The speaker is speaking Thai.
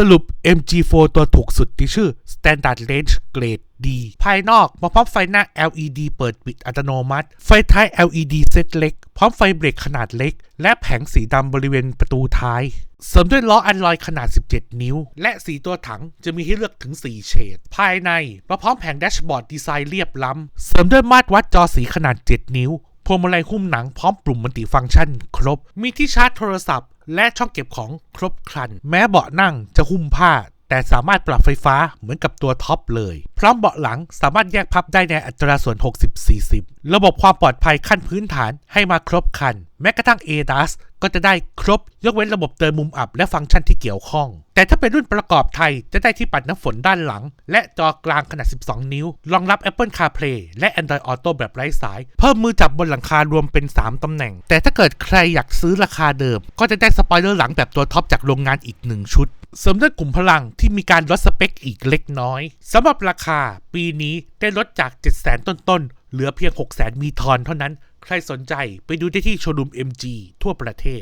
สรุป MG4 ตัวถูกสุดที่ชื่อ Standard Range Grade D ภายนอกมาพร้อมไฟหน้า LED เปิดปิดอัตโนมัติ ไฟท้าย LED เซตเล็ก พร้อมไฟเบรกขนาดเล็ก และแผงสีดำบริเวณประตูท้าย เสริมด้วยล้ออันลอยขนาด 17 นิ้ว และสีตัวถังจะมีให้เลือกถึง 4 เฉด ภายในมาพร้อมแผงแดชบอร์ดดีไซน์เรียบล้ำ เสริมด้วยมาตรวัดจอสีขนาด 7 นิ้วพวงมาลัยหุ้มหนังพร้อมปุ่มมัลติฟังก์ชัน ครบ มีที่ชาร์จโทรศัพท์ และช่องเก็บของครบครัน แม้เบาะนั่งจะหุ้มผ้า แต่สามารถปรับไฟฟ้าเหมือนกับตัวท็อปเลย พร้อมเบาะหลังสามารถแยกพับได้ในอัตราส่วน 60-40 ระบบความปลอดภัยขั้นพื้นฐานให้มาครบคัน แม้กระทั่ง ADAS ก็จะได้ครบ ยกเว้นระบบเตือนมุมอับและฟังก์ชันที่เกี่ยวข้อง แต่ถ้าเป็นรุ่นประกอบไทยจะได้ที่ปัดน้ำฝนด้านหลัง และจอกลางขนาด 12 นิ้ว รองรับ Apple CarPlay และ Android Auto แบบไร้สาย เพิ่มมือจับบนหลังคารวมเป็น 3 ตำแหน่ง แต่ถ้าเกิดใครอยากซื้อราคาเดิม ก็จะได้สปอยเลอร์หลังแบบตัวท็อปจากโรงงานอีก 1 ชุด เสริมด้วยกลุ่มพลังที่มีการลดสเปคอีกเล็กน้อยสำหรับราคาปีนี้ได้ลดจาก 700,000 ต้นๆ เหลือเพียง 600,000 มีทอนเท่านั้น ใครสนใจไปดูได้ที่โชว์รูม MG ทั่วประเทศ